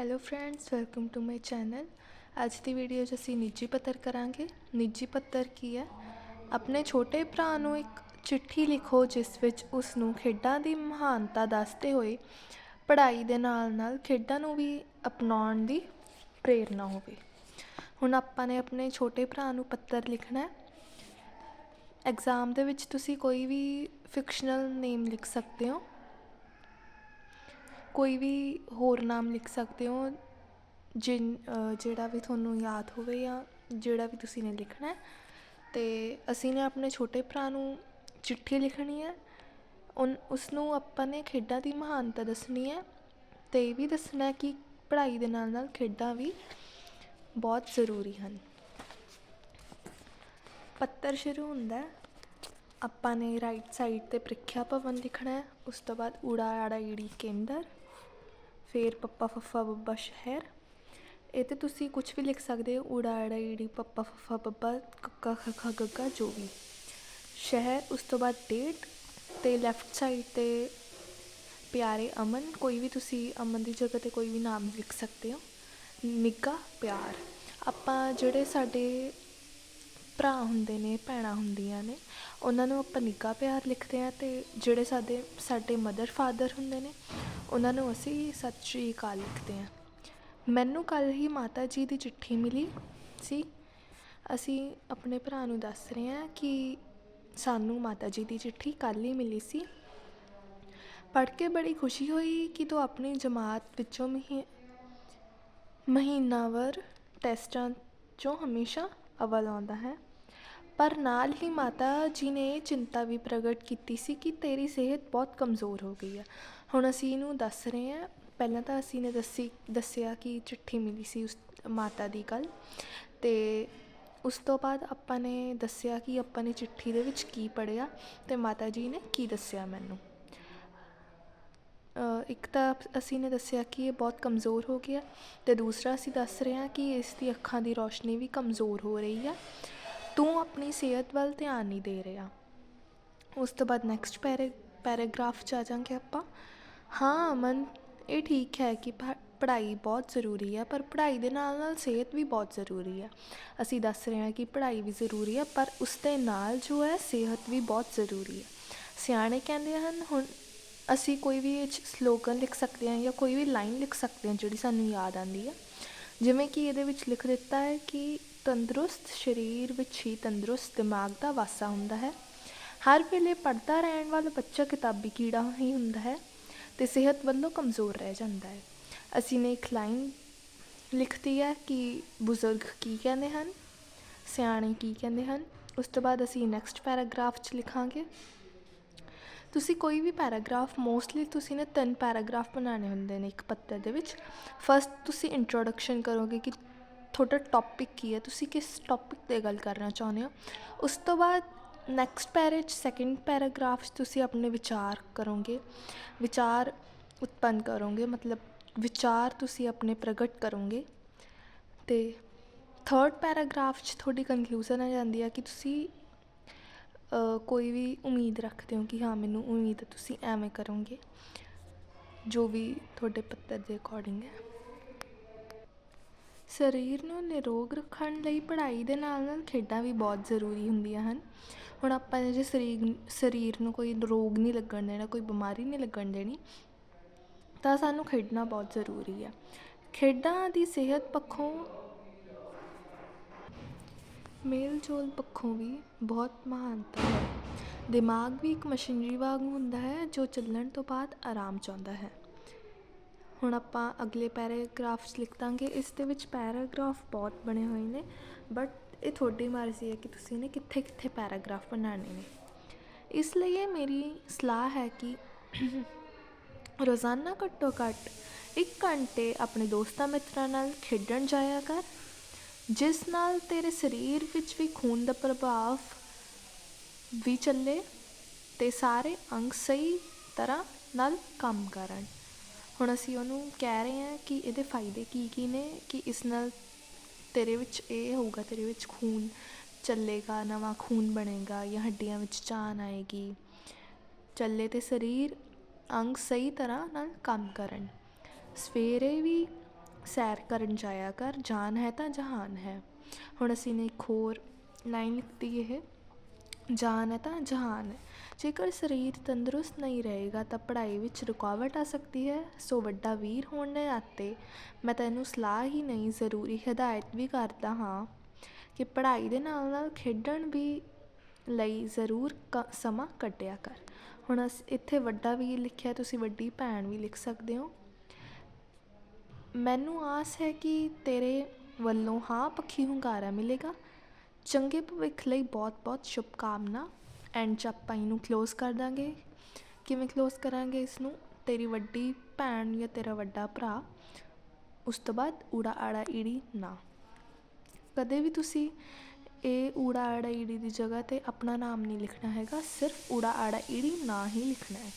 Hello friends welcome to my channel ਅੱਜ ਦੀ video 'ਚ ਅਸੀਂ ਨਿੱਜੀ ਪੱਤਰ ਕਰਾਂਗੇ ਨਿੱਜੀ ਪੱਤਰ ਕੀ ਹੈ ਆਪਣੇ ਛੋਟੇ ਭਰਾ ਨੂੰ ਇੱਕ ਚਿੱਠੀ ਲਿਖੋ ਜਿਸ ਵਿੱਚ ਉਸ ਨੂੰ ਖੇਡਾਂ ਦੀ ਮਹਾਨਤਾ ਦੱਸਦੇ ਹੋਏ ਪੜ੍ਹਾਈ ਦੇ ਨਾਲ ਨਾਲ ਖੇਡਾਂ ਨੂੰ ਵੀ ਅਪਣਾਉਣ ਦੀ ਪ੍ਰੇਰਨਾ ਹੋਵੇ ਹੁਣ ਆਪਾਂ ਨੇ ਆਪਣੇ ਛੋਟੇ ਭਰਾ ਨੂੰ ਪੱਤਰ ਲਿਖਣਾ ਹੈ ਐਗਜ਼ਾਮ ਦੇ ਵਿੱਚ ਤੁਸੀਂ ਕੋਈ ਵੀ ਫਿਕਸ਼ਨਲ ਨੇਮ ਲਿਖ ਸਕਦੇ ਹੋ ਕੋਈ ਵੀ ਹੋਰ ਨਾਮ ਲਿਖ ਸਕਦੇ ਹੋ, ਜਿਨ ਜਿਹੜਾ ਵੀ ਤੁਹਾਨੂੰ ਯਾਦ ਹੋਵੇ ਜਾਂ ਜਿਹੜਾ ਵੀ ਤੁਸੀਂ ਨੇ ਲਿਖਣਾ ਅਤੇ ਅਸੀਂ ਨੇ ਆਪਣੇ ਛੋਟੇ ਭਰਾ ਨੂੰ ਚਿੱਠੀ ਲਿਖਣੀ ਹੈ। ਉਨ, ਉਸ ਨੂੰ ਆਪਾਂ ਨੇ ਖੇਡਾਂ ਦੀ ਮਹਾਨਤਾ ਦੱਸਣੀ ਹੈ ਤੇ ਇਹ ਵੀ ਦੱਸਣਾ ਕਿ ਪੜ੍ਹਾਈ ਦੇ ਨਾਲ ਨਾਲ ਖੇਡਾਂ ਵੀ ਬਹੁਤ ਜ਼ਰੂਰੀ ਹਨ। ਪੱਤਰ ਸ਼ੁਰੂ ਹੁੰਦਾ ਆਪਾਂ ਨੇ ਰਾਈਟ ਸਾਈਡ ਤੇ ਪ੍ਰੀਖਿਆ ਭਵਨ ਲਿਖਣਾ ਹੈ, ਉਸ ਤੋਂ ਬਾਅਦ ਊੜਾ ਆੜਾ ਈੜੀ ਕੇਂਦਰ, ਫਿਰ ਪੱਪਾ ਫੱਫਾ ਬੱਬਾ ਸ਼ਹਿਰ। ਇਹ ਤੇ ਤੁਸੀਂ ਕੁਝ ਵੀ ਲਿਖ ਸਕਦੇ ਹੋ ਊੜਾ ਆੜਾ ਈੜੀ ਪੱਪਾ ਫੱਫਾ ਬੱਬਾ, ਕੱਕਾ ਖੱਖਾ ਗੱਗਾ, ਜੋ ਵੀ। ਸ਼ਹਿਰ, ਉਸ ਤੋਂ ਬਾਅਦ ਡੇਟ ਤੇ ਲੈਫਟ ਸਾਈਡ ਤੇ ਪਿਆਰੇ ਅਮਨ, ਕੋਈ ਵੀ ਤੁਸੀਂ ਅਮਨ ਦੀ ਜਗ੍ਹਾ ਤੇ ਕੋਈ ਵੀ ਨਾਮ ਲਿਖ ਸਕਦੇ ਹੋ। ਨਿੱਘਾ ਪਿਆਰ। ਆਪਾਂ ਜਿਹੜੇ ਸਾਡੇ ਭਰਾ ਹੁੰਦੇ ਨੇ, ਭੈਣਾਂ ਹੁੰਦੀਆਂ ਨੇ, ਉਹਨਾਂ ਨੂੰ ਆਪਾਂ ਨਿੱਘਾ ਪਿਆਰ ਲਿਖਦੇ ਹਾਂ ਅਤੇ ਜਿਹੜੇ ਸਾਡੇ ਸਾਡੇ ਮਦਰ ਫਾਦਰ ਹੁੰਦੇ ਨੇ, ਉਹਨਾਂ ਨੂੰ ਅਸੀਂ ਸਤਿ ਸ਼੍ਰੀ ਅਕਾਲ ਲਿਖਦੇ ਹਾਂ। ਮੈਨੂੰ ਕੱਲ੍ਹ ਹੀ ਮਾਤਾ ਜੀ ਦੀ ਚਿੱਠੀ ਮਿਲੀ ਸੀ। ਅਸੀਂ ਆਪਣੇ ਭਰਾ ਨੂੰ ਦੱਸ ਰਹੇ ਹਾਂ ਕਿ ਸਾਨੂੰ ਮਾਤਾ ਜੀ ਦੀ ਚਿੱਠੀ ਕੱਲ੍ਹ ਹੀ ਮਿਲੀ ਸੀ। ਪੜ੍ਹ ਕੇ ਬੜੀ ਖੁਸ਼ੀ ਹੋਈ ਕਿ ਤੂੰ ਆਪਣੀ ਜਮਾਤ ਵਿੱਚੋਂ ਮਹੀ, ਮਹੀਨਾਵਰ ਟੈਸਟਾਂ 'ਚੋਂ ਹਮੇਸ਼ਾ ਅਵਲ ਆਉਂਦਾ ਹੈ। ਪਰ ਨਾਲ ਹੀ ਮਾਤਾ ਜੀ ਨੇ ਇਹ ਚਿੰਤਾ ਵੀ ਪ੍ਰਗਟ ਕੀਤੀ ਸੀ ਕਿ ਤੇਰੀ ਸਿਹਤ ਬਹੁਤ ਕਮਜ਼ੋਰ ਹੋ ਗਈ ਹੈ ਹੁਣ ਅਸੀਂ ਇਹਨੂੰ ਦੱਸ ਰਹੇ ਹਾਂ। ਪਹਿਲਾਂ ਤਾਂ ਅਸੀਂ ਨੇ ਦੱਸੀ, ਦੱਸਿਆ ਕਿ ਚਿੱਠੀ ਮਿਲੀ ਸੀ ਉਸ ਮਾਤਾ ਦੀ ਕੱਲ ਤੇ ਉਸ ਤੋਂ ਬਾਅਦ ਆਪਾਂ ਨੇ ਦੱਸਿਆ ਕਿ ਆਪਾਂ ਨੇ ਚਿੱਠੀ ਦੇ ਵਿੱਚ ਕੀ ਪੜਿਆ ਤੇ ਮਾਤਾ ਜੀ ਨੇ ਕੀ ਦੱਸਿਆ ਮੈਨੂੰ। ਇੱਕ ਤਾਂ ਅਸੀਂ ਨੇ ਦੱਸਿਆ ਕਿ ਇਹ ਬਹੁਤ ਕਮਜ਼ੋਰ ਹੋ ਗਿਆ ਤੇ ਦੂਸਰਾ ਅਸੀਂ ਦੱਸ ਰਹੇ ਹਾਂ ਕਿ ਇਸ ਦੀ ਅੱਖਾਂ ਦੀ ਰੋਸ਼ਨੀ ਵੀ ਕਮਜ਼ੋਰ ਹੋ ਰਹੀ ਆ। ਤੂੰ ਆਪਣੀ ਸਿਹਤ ਵੱਲ ਧਿਆਨ ਨਹੀਂ ਦੇ ਰਿਹਾ। ਉਸ ਤੋਂ ਬਾਅਦ ਨੈਕਸਟ ਪੈਰੇ ਪੈਰਾਗ੍ਰਾਫ 'ਚ ਆ ਜਾਂਗੇ ਆਪਾਂ। ਹਾਂ, ਅਮਨ, ਇਹ ਠੀਕ ਹੈ ਕਿ ਪੜ੍ਹਾਈ ਬਹੁਤ ਜ਼ਰੂਰੀ ਹੈ, ਪਰ ਪੜ੍ਹਾਈ ਦੇ ਨਾਲ ਨਾਲ ਸਿਹਤ ਵੀ ਬਹੁਤ ਜ਼ਰੂਰੀ ਹੈ। ਅਸੀਂ ਦੱਸ ਰਹੇ ਹਾਂ ਕਿ ਪੜ੍ਹਾਈ ਵੀ ਜ਼ਰੂਰੀ ਹੈ, ਪਰ ਉਸ ਦੇ ਨਾਲ ਜੋ ਹੈ, ਸਿਹਤ ਵੀ ਬਹੁਤ ਜ਼ਰੂਰੀ ਹੈ। ਸਿਆਣੇ ਕਹਿੰਦੇ ਹਨ, ਹੁਣ ਅਸੀਂ ਕੋਈ ਵੀ ਇਹ 'ਚ ਸਲੋਗਨ ਲਿਖ ਸਕਦੇ ਹਾਂ ਜਾਂ ਕੋਈ ਵੀ ਲਾਈਨ ਲਿਖ ਸਕਦੇ ਹਾਂ ਜਿਹੜੀ ਸਾਨੂੰ ਯਾਦ ਆਉਂਦੀ ਹੈ। ਜਿਵੇਂ ਕਿ ਇਹਦੇ ਵਿੱਚ ਲਿਖ ਦਿੱਤਾ ਹੈ ਕਿ ਤੰਦਰੁਸਤ ਸਰੀਰ ਵਿੱਚ ਹੀ ਤੰਦਰੁਸਤ ਦਿਮਾਗ ਦਾ ਵਾਸਾ ਹੁੰਦਾ ਹੈ। ਹਰ ਵੇਲੇ ਪੜ੍ਹਦਾ ਰਹਿਣ ਵਾਲਾ ਬੱਚਾ ਕਿਤਾਬੀ ਕੀੜਾ ਹੀ ਹੁੰਦਾ ਹੈ ਤੇ ਸਿਹਤ ਵੱਲੋਂ ਕਮਜ਼ੋਰ ਰਹਿ ਜਾਂਦਾ ਹੈ। ਅਸੀਂ ਨੇ ਇੱਕ ਲਾਈਨ ਲਿਖਤੀ ਹੈ ਕਿ ਬਜ਼ੁਰਗ ਕੀ ਕਹਿੰਦੇ ਹਨ, ਸਿਆਣੇ ਕੀ ਕਹਿੰਦੇ ਹਨ, ਉਸ ਤੋਂ ਬਾਅਦ ਅਸੀਂ ਨੈਕਸਟ ਪੈਰਾਗ੍ਰਾਫ 'ਚ ਲਿਖਾਂਗੇ। ਤੁਸੀਂ ਕੋਈ ਵੀ ਪੈਰਾਗ੍ਰਾਫ ਮੋਸਟਲੀ ਤੁਸੀਂ ਨੇ ਤਿੰਨ ਪੈਰਾਗ੍ਰਾਫ ਬਣਾਉਣੇ ਹੁੰਦੇ ਨੇ ਇੱਕ ਪੱਤਰ ਦੇ ਵਿੱਚ। ਫਸਟ ਤੁਸੀਂ ਇੰਟਰੋਡਕਸ਼ਨ ਕਰੋਗੇ ਕਿ ਤੁਹਾਡਾ ਟੌਪਿਕ ਕੀ ਹੈ? ਤੁਸੀਂ ਕਿਸ ਟੌਪਿਕ ਤੇ ਗੱਲ ਕਰਨਾ ਚਾਹੁੰਦੇ ਹੋ? ਉਸ ਤੋਂ ਬਾਅਦ ਨੈਕਸਟ ਪੈਰੇ 'ਚ ਸੈਕਿੰਡ ਪੈਰਾਗ੍ਰਾਫ 'ਚ ਤੁਸੀਂ ਆਪਣੇ ਵਿਚਾਰ ਕਰੋਗੇ। ਵਿਚਾਰ ਉਤਪੰਨ ਕਰੋਗੇ, ਮਤਲਬ ਵਿਚਾਰ ਤੁਸੀਂ ਆਪਣੇ ਪ੍ਰਗਟ ਕਰੋਗੇ। ਤੇ ਥਰਡ ਪੈਰਾਗ੍ਰਾਫ 'ਚ ਤੁਹਾਡੀ ਕਨਕਲੂਜਨ ਆ ਜਾਂਦੀ ਹੈ ਕਿ ਤੁਸੀਂ ਕੋਈ ਵੀ ਉਮੀਦ ਰੱਖਦੇ ਹੋ ਕਿ ਹਾਂ, ਮੈਨੂੰ ਉਮੀਦ ਹੈ ਤੁਸੀਂ ਐਵੇਂ ਕਰੋਗੇ। ਜੋ ਵੀ ਤੁਹਾਡੇ ਪੱਤਰ ਦੇ ਅਕੋਰਡਿੰਗ ਹੈ। ਸਰੀਰ ਨੂੰ ਨਿਰੋਗ ਰੱਖਣ ਲਈ ਪੜ੍ਹਾਈ ਦੇ ਨਾਲ ਨਾਲ ਖੇਡਾਂ ਵੀ ਬਹੁਤ ਜ਼ਰੂਰੀ ਹੁੰਦੀਆਂ ਹਨ। ਹੁਣ ਆਪਾਂ ਨੇ ਜੇ ਸਰੀਰ ਸਰੀਰ ਨੂੰ ਕੋਈ ਰੋਗ ਨਹੀਂ ਲੱਗਣ ਦੇਣਾ, ਕੋਈ ਬਿਮਾਰੀ ਨਹੀਂ ਲੱਗਣ ਦੇਣੀ, ਤਾਂ ਸਾਨੂੰ ਖੇਡਣਾ ਬਹੁਤ ਜ਼ਰੂਰੀ ਹੈ ਖੇਡਾਂ ਦੀ ਸਿਹਤ ਪੱਖੋਂ ਮੇਲ ਜੋਲ ਪੱਖੋਂ ਵੀ ਬਹੁਤ ਮਹਾਨਤਾ ਹੈ। ਦਿਮਾਗ ਵੀ ਇੱਕ ਮਸ਼ੀਨਰੀ ਵਾਂਗ ਹੁੰਦਾ ਹੈ, ਜੋ ਚੱਲਣ ਤੋਂ ਬਾਅਦ ਆਰਾਮ ਚਾਹੁੰਦਾ ਹੈ। ਹੁਣ ਆਪਾਂ ਅਗਲੇ ਪੈਰਾਗ੍ਰਾਫਸ ਲਿਖ ਦਾਂਗੇ। ਇਸ ਦੇ ਵਿੱਚ ਪੈਰਾਗ੍ਰਾਫ ਬਹੁਤ ਬਣੇ ਹੋਏ ਨੇ ਬਟ ਇਹ ਤੁਹਾਡੀ ਮਰਜ਼ੀ ਹੈ ਕਿ ਤੁਸੀਂ ਨੇ ਕਿੱਥੇ ਕਿੱਥੇ ਪੈਰਾਗ੍ਰਾਫ ਬਣਾਉਣੇ ਨੇ। ਇਸ ਲਈ ਇਹ ਮੇਰੀ ਸਲਾਹ ਹੈ ਕਿ ਰੋਜ਼ਾਨਾ ਘੱਟੋ ਘੱਟ 1 ਘੰਟੇ ਆਪਣੇ ਦੋਸਤਾਂ ਮਿੱਤਰਾਂ ਨਾਲ ਖੇਡਣ ਜਾਇਆ ਕਰ, ਜਿਸ ਨਾਲ ਤੇਰੇ ਸਰੀਰ ਵਿੱਚ ਵੀ ਖੂਨ ਦਾ ਪ੍ਰਭਾਵ ਵੀ ਚੱਲੇ ਤੇ ਸਾਰੇ ਅੰਗ ਸਹੀ ਤਰ੍ਹਾਂ ਨਾਲ ਕੰਮ ਕਰਨ। ਹੁਣ ਅਸੀਂ ਉਹਨੂੰ ਕਹਿ ਰਹੇ ਹਾਂ ਕਿ ਇਹਦੇ ਫਾਇਦੇ ਕੀ ਕੀ ਨੇ, ਕਿ ਇਸ ਨਾਲ ਤੇਰੇ ਵਿੱਚ ਇਹ ਹੋਊਗਾ, ਤੇਰੇ ਵਿੱਚ ਖੂਨ ਚੱਲੇਗਾ, ਨਵਾਂ ਖੂਨ ਬਣੇਗਾ ਜਾਂ ਹੱਡੀਆਂ ਵਿੱਚ ਜਾਨ ਆਏਗੀ। ਚੱਲੇ ਤੇ ਸਰੀਰ ਅੰਗ ਸਹੀ ਤਰ੍ਹਾਂ ਨਾਲ ਕੰਮ ਕਰਨ। ਸਵੇਰੇ ਵੀ ਸੈਰ ਕਰਨ ਜਾਇਆ ਕਰ, ਜਾਨ ਹੈ ਤਾਂ ਜਹਾਨ ਹੈ। ਹੁਣ ਅਸੀਂ ਨੇ ਇੱਕ ਹੋਰ ਲਾਈਨ ਲਿਖਤੀ ਇਹ, ਜਾਨ ਹੈ ਤਾਂ ਜਹਾਨ ਹੈ। ਜੇਕਰ ਸਰੀਰ ਤੰਦਰੁਸਤ ਨਹੀਂ ਰਹੇਗਾ ਤਾਂ ਪੜ੍ਹਾਈ ਵਿੱਚ ਰੁਕਾਵਟ ਆ ਸਕਦੀ ਹੈ। ਸੋ ਵੱਡਾ ਵੀਰ ਹੋਣ ਦੇ ਨਾਤੇ ਮੈਂ ਤੈਨੂੰ ਸਲਾਹ ਹੀ ਨਹੀਂ, ਜ਼ਰੂਰੀ ਹਦਾਇਤ ਵੀ ਕਰਦਾ ਹਾਂ ਕਿ ਪੜ੍ਹਾਈ ਦੇ ਨਾਲ ਨਾਲ ਖੇਡਣ ਵੀ ਲਈ ਜ਼ਰੂਰ ਕ, ਸਮਾਂ ਕੱਢਿਆ ਕਰ। ਹੁਣ ਅਸ, ਇੱਥੇ ਵੱਡਾ ਵੀਰ ਲਿਖਿਆ, ਤੁਸੀਂ ਵੱਡੀ ਭੈਣ ਵੀ ਲਿਖ ਸਕਦੇ ਹੋ। ਮੈਨੂੰ ਆਸ ਹੈ ਕਿ ਤੇਰੇ ਵੱਲੋਂ ਹਾਂ ਪੱਖੀ ਹੁੰਗਾਰਾ ਮਿਲੇਗਾ। ਚੰਗੇ ਭਵਿੱਖ ਲਈ ਬਹੁਤ-ਬਹੁਤ ਸ਼ੁਭਕਾਮਨਾ। ਐਂਡ 'ਚ ਆਪਾਂ ਇਹਨੂੰ ਕਲੋਜ਼ ਕਰ ਦਾਂਗੇ। ਕਿਵੇਂ ਕਲੋਜ਼ ਕਰਾਂਗੇ ਇਸ ਨੂੰ ਤੇਰੀ ਵੱਡੀ ਭੈਣ ਜਾਂ ਤੇਰਾ ਵੱਡਾ ਭਰਾ, ਉਸ ਤੋਂ ਬਾਅਦ ਊੜਾ ਆੜਾ ਈੜੀ ਨਾ। ਕਦੇ ਵੀ ਤੁਸੀਂ ਇਹ ਊੜਾ ਆੜਾ ਈੜੀ ਦੀ ਜਗ੍ਹਾ ਤੇ ਆਪਣਾ ਨਾਮ ਨਹੀਂ ਲਿਖਣਾ ਹੈਗਾ, ਸਿਰਫ ਊੜਾ ਆੜਾ ਈੜੀ ਨਾ ਹੀ ਲਿਖਣਾ ਹੈ।